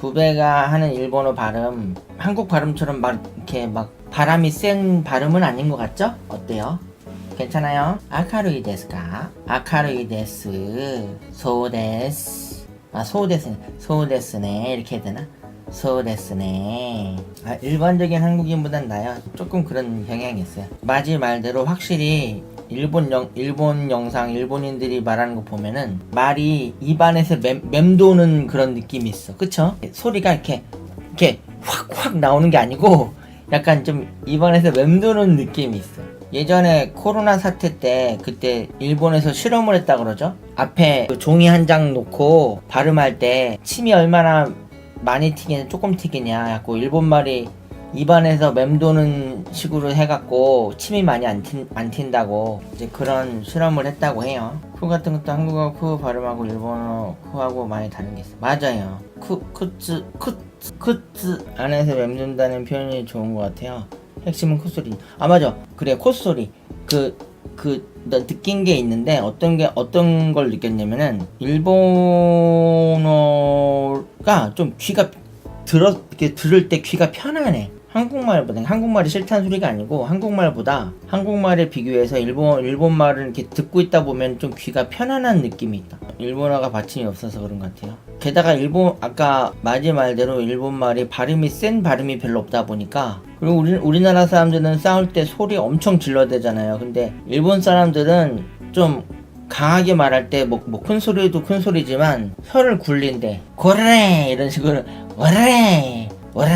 부배가 하는 일본어 발음 한국 발음처럼 막 이렇게 막 바람이 센 발음은 아닌 것 같죠? 어때요? 괜찮아요? 아카루이 데스까? 아카루이 데스 소데스 아 소데스 소데스네 이렇게 해야 되나? 소데스네 아, 일반적인 한국인보단 나요 조금 그런 경향이 있어요 마지 말대로 확실히 일본 영 일본 영상 일본인들이 말하는 거 보면은 말이 입안에서 맴, 맴도는 그런 느낌이 있어. 그쵸? 소리가 이렇게 이렇게 확확 나오는 게 아니고 약간 좀 입안에서 맴도는 느낌이 있어. 예전에 코로나 사태 때 그때 일본에서 실험을 했다 그러죠? 앞에 그 종이 한 장 놓고 발음할 때 침이 얼마나 많이 튀기냐 조금 튀기냐 갖고 일본말이 입안에서 맴도는 식으로 해갖고 침이 많이 안, 튄, 안 튄다고 이제 그런 실험을 했다고 해요. 쿠 같은 것도 한국어 쿠 발음하고 일본어 쿠하고 많이 다른 게 있어. 맞아요. 쿠 쿠츠 쿠츠 쿠츠 안에서 맴돈다는 표현이 좋은 것 같아요. 핵심은 콧소리. 아 맞아. 그래 콧소리. 그 그, 나 느낀 게 있는데, 어떤 게, 어떤 걸 느꼈냐면은, 일본어가 좀 귀가 들어, 이렇게 들을 때 귀가 편하네. 한국말보다, 한국말이 싫다는 소리가 아니고, 한국말보다, 한국말에 비교해서 일본, 일본말을 이렇게 듣고 있다 보면 좀 귀가 편안한 느낌이 있다. 일본어가 받침이 없어서 그런 것 같아요. 게다가 일본, 아까 마지 말대로 일본말이 발음이 센 발음이 별로 없다 보니까, 그리고 우리, 우리나라 사람들은 싸울 때 소리 엄청 질러대잖아요. 근데 일본 사람들은 좀 강하게 말할 때뭐뭐큰 소리도 큰 소리지만 혀를 굴린대. 고래 이런 식으로 오래 오래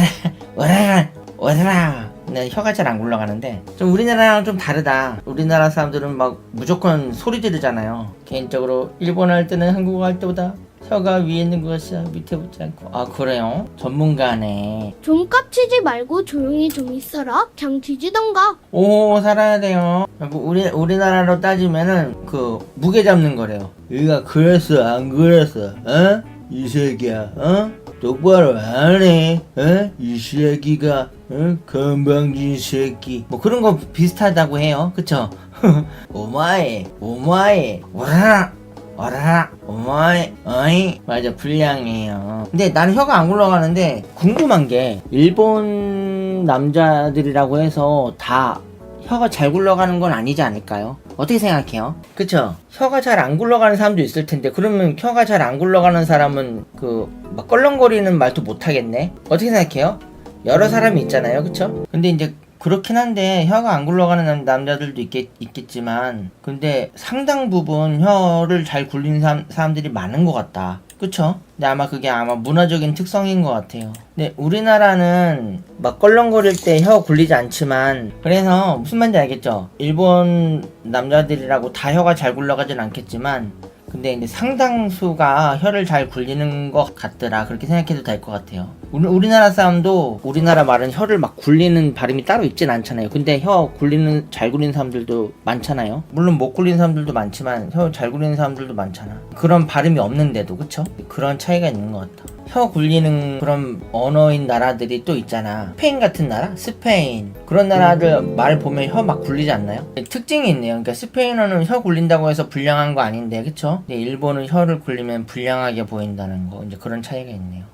오래 오라 네, 혀가 잘 안 굴러가는데 좀 우리나라랑 좀 다르다. 우리나라 사람들은 막 무조건 소리 지르잖아요. 개인적으로 일본어 할 때는 한국어 할 때보다 혀가 위에 있는 것이 밑에 붙지 않고 아 그래요? 전문가네. 좀 깝치지 말고 조용히 좀 있어라. 그냥 뒤지던가. 오 살아야 돼요. 뭐 우리 우리나라로 따지면은 그 무게 잡는 거래요. 얘가 그랬어 안 그랬어? 어? 이 새끼야, 어? 똑바로 안 해, 어? 이 새끼가, 어? 건방진 새끼. 뭐 그런 거 비슷하다고 해요, 그쵸? 오마이, 오마이, 와라. 어라 어마이 어이 맞아 불량이에요 근데 나는 혀가 안 굴러가는데 궁금한 게 일본 남자들이라고 해서 다 혀가 잘 굴러가는 건 아니지 않을까요? 어떻게 생각해요? 그쵸? 혀가 잘 안 굴러가는 사람도 있을 텐데 그러면 혀가 잘 안 굴러가는 사람은 그 막 껄렁거리는 말도 못 하겠네? 어떻게 생각해요? 여러 사람이 있잖아요 그쵸? 근데 이제 그렇긴 한데 혀가 안 굴러가는 남- 남자들도 있겠, 있겠지만 근데 상당 부분 혀를 잘 굴리는 사람, 사람들이 많은 것 같다 그쵸? 근데 아마 그게 아마 문화적인 특성인 것 같아요 근데 우리나라는 막 껄렁거릴 때 혀 굴리지 않지만 그래서 무슨 말인지 알겠죠? 일본 남자들이라고 다 혀가 잘 굴러가진 않겠지만 근데 이제 상당수가 혀를 잘 굴리는 것 같더라 그렇게 생각해도 될 것 같아요 우리, 우리나라 사람도 우리나라 말은 혀를 막 굴리는 발음이 따로 있진 않잖아요. 근데 혀 굴리는 잘 굴리는 사람들도 많잖아요. 물론 못 굴리는 사람들도 많지만 혀 잘 굴리는 사람들도 많잖아. 그런 발음이 없는데도 그쵸? 그런 차이가 있는 것 같아 혀 굴리는 그런 언어인 나라들이 또 있잖아. 스페인 같은 나라? 스페인. 그런 나라들 말 보면 혀 막 굴리지 않나요? 특징이 있네요. 그러니까 스페인어는 혀 굴린다고 해서 불량한 거 아닌데 그쵸? 근데 일본은 혀를 굴리면 불량하게 보인다는 거. 이제 그런 차이가 있네요